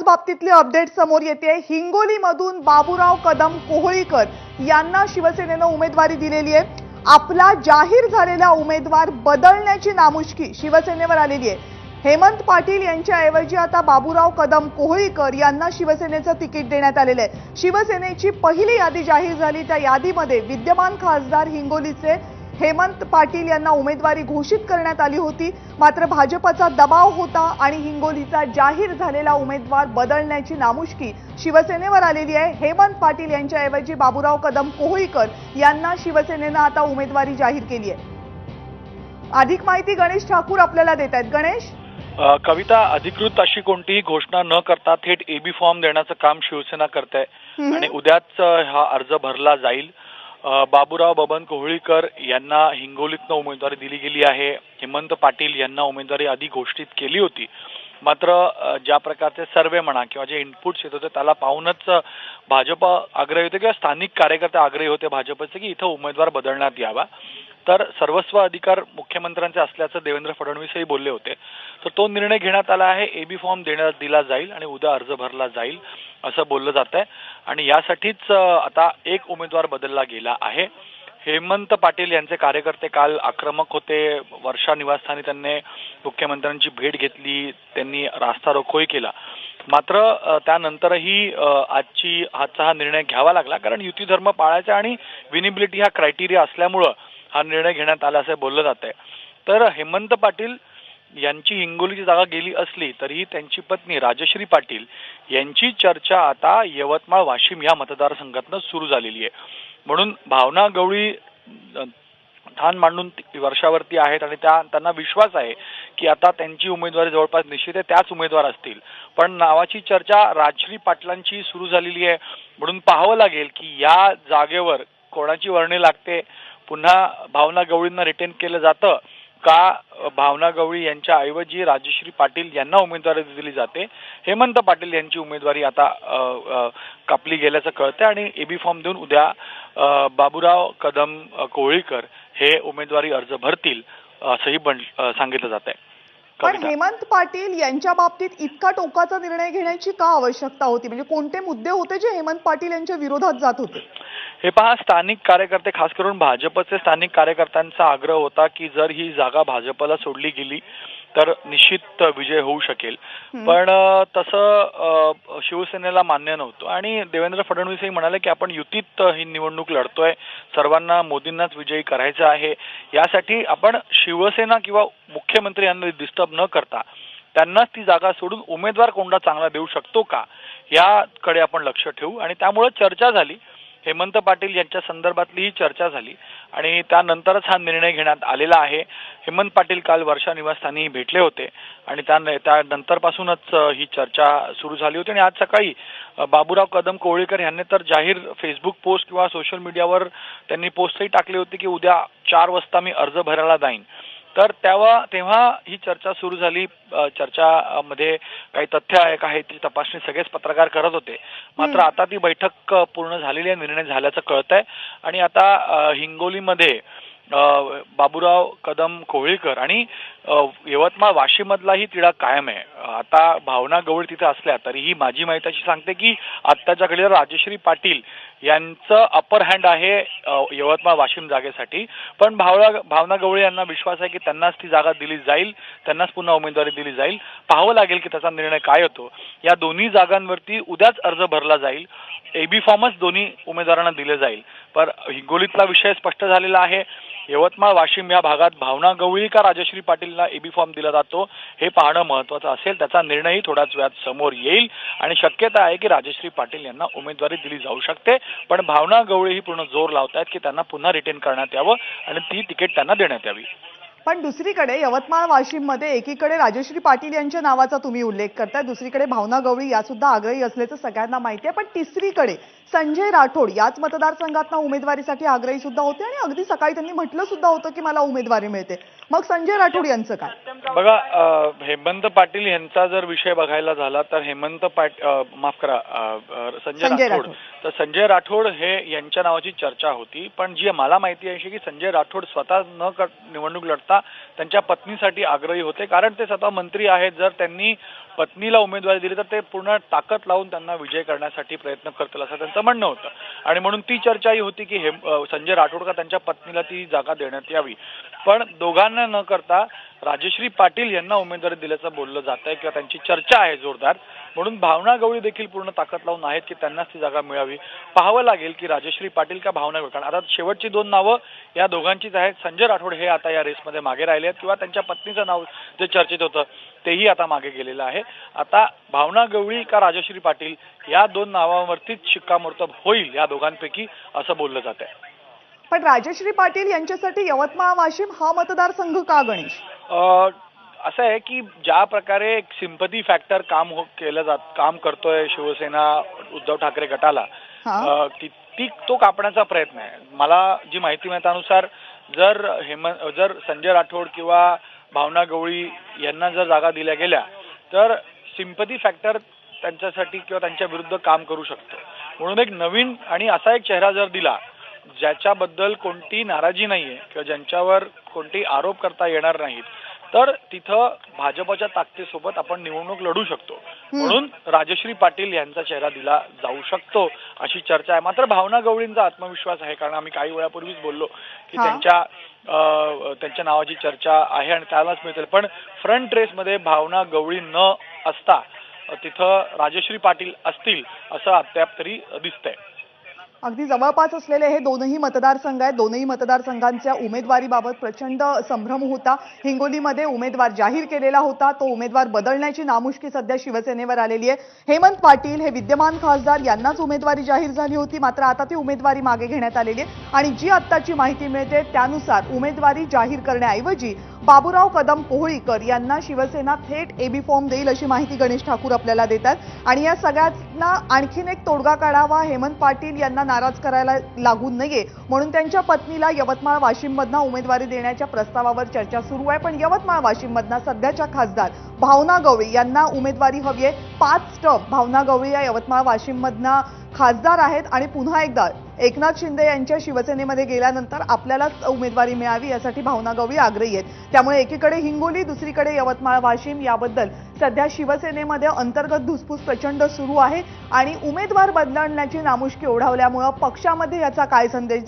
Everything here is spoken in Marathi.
याच बाबतीतले अपडेट समोर येते. हिंगोलीमधून बाबूराव कदम कोहळीकर यांना शिवसेनेनं उमेदवारी दिलेली आहे. आपला जाहीर झालेला उमेदवार बदलण्याची नामुष्की शिवसेनेवर आलेली आहे. हेमंत पाटील यांच्याऐवजी आता बाबूराव कदम कोहळीकर यांना शिवसेनेचं तिकीट देण्यात आलेलं आहे. शिवसेनेची पहिली यादी जाहीर झाली. त्या यादीमध्ये विद्यमान खासदार हिंगोलीचे हेमंत पाटील यांना उमेदवारी घोषित करण्यात आली होती. मात्र भाजपचा दबाव होता आणि हिंगोलीचा जाहीर झालेला उमेदवार बदलण्याची नामुष्की शिवसेनेवर आलेली आहे. हेमंत पाटील यांच्याऐवजी बाबूराव कदम कोहळीकर यांना शिवसेनेनं आता उमेदवारी जाहीर केली आहे. अधिक माहिती गणेश ठाकूर आपल्याला देत आहेत. गणेश? कविता अधिकृत अशी कोणतीही घोषणा न करता थेट एबी फॉर्म देण्याचं काम शिवसेना करते. आणि उद्याच हा अर्ज भरला जाईल. बाबूराव बबन कोहळीकर यांना हिंगोलीतनं उमेदवारी दिली गेली आहे. हेमंत पाटील यांना उमेदवारी आधी घोषित केली होती. मात्र ज्या प्रकारचे सर्वे म्हणा किंवा जे इनपुट्स येत होते त्याला पाहूनच भाजप आग्रही होते किंवा स्थानिक कार्यकर्ते आग्रही होते भाजपचे की इथं उमेदवार बदलण्यात यावा. तर सर्वस्व अधिकार मुख्यमंत्र्यांचे असल्याचं देवेंद्र फडणवीसही बोलले होते. तर तो निर्णय घेण्यात आला आहे एबी फॉर्म देण्यात दिला जाईल आणि उद्या अर्ज भरला जाईल असं बोललं जात आहे आणि यासाठीच आता एक उमेदवार बदलला गेला आहे. हेमंत पाटील यांचे कार्यकर्ते काल आक्रमक होते. वर्षा निवासस्थानी त्यांनी मुख्यमंत्र्यांची भेट घेतली त्यांनी रास्ता रोखोही केला. मात्र त्यानंतरही आजची आजचा हा निर्णय घ्यावा लागला कारण युती धर्म पाळायचा आणि विनिबिलिटी हा क्रायटेरिया असल्यामुळं हा निर्णय घेण्यात आला असं बोललं जात आहे. तर हेमंत पाटील यांची हिंगोलीची जागा गेली असली तरीही त्यांची पत्नी राजश्री पाटील यांची चर्चा आता यवतमाळ वाशिम या मतदारसंघातनं सुरू झालेली आहे. म्हणून भावना गवळी ठाण मांडून वर्षावरती आहेत आणि त्या त्यांना विश्वास आहे की आता त्यांची उमेदवारी जवळपास निश्चित आहे त्याच उमेदवार असतील. पण नावाची चर्चा राजश्री पाटलांची सुरू झालेली आहे. म्हणून पाहावं लागेल की या जागेवर कोणाची वर्णी लागते पुन्हा भावना गवळींना रिटेन केलं जातं का? भावना गवळी यांच्या ऐवजी राजश्री पाटील यांना उमेदवारी दिली जाते. हेमंत पाटील यांची उमेदवारी आता कापली गेल्याचं कळतंय आणि एबी फॉर्म देऊन उद्या बाबूराव कदम कोळीकर हे उमेदवारी अर्ज भरतील असंही बन सांगितलं जात आहे पण हेमंत पाटील यांच्या बाबतीत इतका टोकाचा निर्णय घेण्याची का आवश्यकता होती? म्हणजे कोणते मुद्दे होते जे हेमंत पाटील यांच्या विरोधात जात होते? हे पहा स्थानिक कार्यकर्ते खास करून भाजपचे स्थानिक कार्यकर्त्यांचा आग्रह होता की जर ही जागा भाजपला सोडली गेली तर निश्चित विजय होऊ शकेल. पण तसं शिवसेनेला मान्य नव्हतं. आणि देवेंद्र फडणवीसही म्हणाले की आपण युतीत ही निवडणूक लढतोय. सर्वांना मोदींनाच विजयी करायचं आहे. यासाठी आपण शिवसेना किंवा मुख्यमंत्री यांना डिस्टर्ब न करता त्यांनाच ती जागा सोडून उमेदवार कोणता चांगला देऊ शकतो का? याकडे आपण लक्ष ठेवू. आणि त्यामुळे चर्चा झाली. हेमंत पाटील यांच्या संदर्भातली ही चर्चा झाली. आणि त्यानंतरच हा निर्णय घेण्यात आलेला आहे. हेमंत पाटील काल वर्षा निवासस्थानी भेटले होते आणि त्या त्यानंतरपासूनच ही चर्चा सुरू झाली होती आणि आज सकाळी बाबुराव बाबूराव कदम कोवळीकर यांनी तर जाहीर फेसबुक पोस्ट किंवा सोशल मीडियावर त्यांनी पोस्टही टाकली होती की उद्या चार वाजता मी अर्ज भरायला जाईन. तर तेव्हा तेव्हा ही चर्चा सुरू झाली. अ, चर्चामध्ये काही तथ्य आहे का हे ती तपासणी सगळेच पत्रकार करत होते. मात्र. आता ती बैठक पूर्ण झालेली आहे निर्णय झाल्याचं कळत आहे आणि आता हिंगोलीमध्ये बाबूराव कदम कोहळीकर आणि यवतमाळ यवतमाळ वाशीमधलाही तिढा कायम आहे. आता भावना गवळ तिथे असल्या तरीही माझी माहिती अशी सांगते की आत्ताच्या घडीला राजश्री पाटील यांचं अपर हँड आहे यवतमाळ वाशिम जागेसाठी. पण भावना भावना गवळी यांना विश्वास आहे की त्यांनाच ती जागा दिली जाईल त्यांनाच पुन्हा उमेदवारी दिली जाईल. पाहावं लागेल की त्याचा निर्णय काय होतो. या दोन्ही जागांवरती उद्याच अर्ज भरला जाईल. एबी फॉर्मच दोन्ही उमेदवारांना दिले जाईल. पर हिंगोलीतला विषय स्पष्ट झालेला आहे. यवतमाळ वाशिम या भागात भावना गवळी का राजश्री पाटीलला एबी फॉर्म दिला जातो. हे पाहणं महत्वाचं असेल. त्याचा निर्णयही थोड्याच वेळात समोर येईल. आणि शक्यता आहे की राजश्री पाटील यांना उमेदवारी दिली जाऊ शकते. पण भावना गवळी ही पूर्ण जोर लावतायत की त्यांना पुन्हा रिटेन करण्यात यावं आणि ती तिकीट त्यांना देण्यात यावी. पण दुसरीकडे यवतमाळ वाशिममध्ये एकीकडे राजश्री पाटील यांच्या नावाचा तुम्ही उल्लेख करताय दुसरीकडे भावना गवळी या सुद्धा आग्रही असल्याचं सगळ्यांना माहिती आहे. पण तिसरीकडे संजय राठोड याच मतदारसंघातनं उमेदवारीसाठी आग्रही सुद्धा होते आणि अगदी सकाळी त्यांनी म्हटलं सुद्धा होतं की मला उमेदवारी मिळते. मग संजय राठोड यांचं काय? बघा हेमंत पाटील यांचा जर विषय बघायला झाला तर हेमंत पाट अ, माफ करा संजय राठोड. तर संजय राठोड हे यांच्या नावाची चर्चा होती पण जी मला माहिती आहे की संजय राठोड स्वतः न निवडणूक लढता त्यांच्या पत्नीसाठी आग्रही होते कारण ते स्वतः मंत्री आहेत. जर त्यांनी पत्नीला उमेदवारी दिली तर ते पूर्ण ताकद लावून त्यांना विजय करण्यासाठी प्रयत्न करतील असं त्यांचं म्हणणं होतं. आणि म्हणून ती चर्चा ही होती की अ, संजय राठोड का त्यांच्या पत्नीला ती जागा देण्यात यावी. पण दोघांना न करता राजश्री पाटील यांना उमेदवारी दिल्याचं बोललं जात आहे किंवा त्यांची चर्चा आहे जोरदार. म्हणून भावना गवळी देखील पूर्ण ताकद लावून आहेत की त्यांनाच ती जागा मिळावी. पाहावं लागेल की राजश्री पाटील का भावना गवळी? कारण आता शेवटची दोन नावं या दोघांचीच आहेत. संजय राठोड हे आता या रेसमध्ये मागे राहिले आहेत किंवा त्यांच्या पत्नीचं नाव जे चर्चेत होतं तेही आता मागे गेलेलं आहे. आता भावना गवळी का राजश्री पाटील या दोन नावांवरतीच शिक्कामोर्तब होईल या दोघांपैकी असं बोललं जात आहे. पण राजश्री पाटील यांच्यासाठी यवतमाळ वाशिम हा मतदारसंघ का गणेश? असं आहे की ज्या प्रकारे एक सिम्पथी फॅक्टर काम हो केलं जात काम करतोय शिवसेना उद्धव ठाकरे गटाला ती ती तो कापण्याचा प्रयत्न आहे. मला जी माहिती मिळते त्यानुसार जर हेमंत जर संजय राठोड किंवा भावना गवळी यांना जर जागा दिल्या गेल्या तर सिम्पथी फॅक्टर त्यांच्यासाठी किंवा त्यांच्या विरुद्ध काम करू शकतो. म्हणून एक नवीन आणि असा एक चेहरा जर दिला ज्याच्याबद्दल कोणती नाराजी नाहीये किंवा ज्यांच्यावर कोणतेही आरोप करता येणार नाहीत तर तिथं भाजपच्या ताकदीसोबत आपण निवडणूक लढू शकतो. म्हणून राजश्री पाटील यांचा चेहरा दिला जाऊ शकतो अशी चर्चा आहे. मात्र भावना गवळींचा आत्मविश्वास आहे कारण आम्ही काही वेळापूर्वीच बोललो की. त्यांच्या त्यांच्या नावाची चर्चा आहे आणि त्यालाच मिळतील. पण फ्रंट रेसमध्ये भावना गवळी न असता तिथं राजश्री पाटील असतील असं अद्याप तरी दिसतंय. अगदी जवळपास असलेले हे दोनही मतदारसंघ आहेत. दोनही मतदारसंघांच्या उमेदवारीबाबत प्रचंड संभ्रम होता. हिंगोलीमध्ये उमेदवार जाहीर केलेला होता. तो उमेदवार बदलण्याची नामुष्की सध्या शिवसेनेवर आलेली आहे. हेमंत पाटील हे विद्यमान खासदार यांनाच उमेदवारी जाहीर झाली होती. मात्र आता ती उमेदवारी मागे घेण्यात आलेली आहे. आणि जी आत्ताची माहिती मिळते त्यानुसार उमेदवारी जाहीर करण्याऐवजी बाबूराव कदम कोहळीकर यांना शिवसेना थेट एबी फॉर्म देईल अशी माहिती गणेश ठाकूर आपल्याला देतात आणि या सगळ्यांना आणखीन एक तोडगा काढावा हेमंत पाटील यांना नाराज करायला लागू नये म्हणून त्यांच्या पत्नीला यवतमाळ वाशिममधनं उमेदवारी देण्याच्या प्रस्तावावर चर्चा सुरू आहे. पण यवतमाळ वाशिममधनं सध्याच्या खासदार भावना गवळी यांना उमेदवारी हवी आहे. पाच टर्म भावना गवळी या यवतमाळ वाशिममधनं खासदार आहेत. आणि पुन्हा एकदा एकनाथ शिंदे यांच्या शिवसेनेमध्ये गेल्यानंतर आपल्यालाच उमेदवारी मिळावी यासाठी भावना गवळी आग्रही आहेत. त्यामुळे एकीकडे हिंगोली दुसरीकडे यवतमाळ वाशिम याबद्दल सध्या शिवसेनेमध्ये अंतर्गत धुसफूस प्रचंड सुरू आहे आणि उमेदवार बदलण्याची नामुष्की ओढावल्यामुळं पक्षामध्ये याचा काय संदेश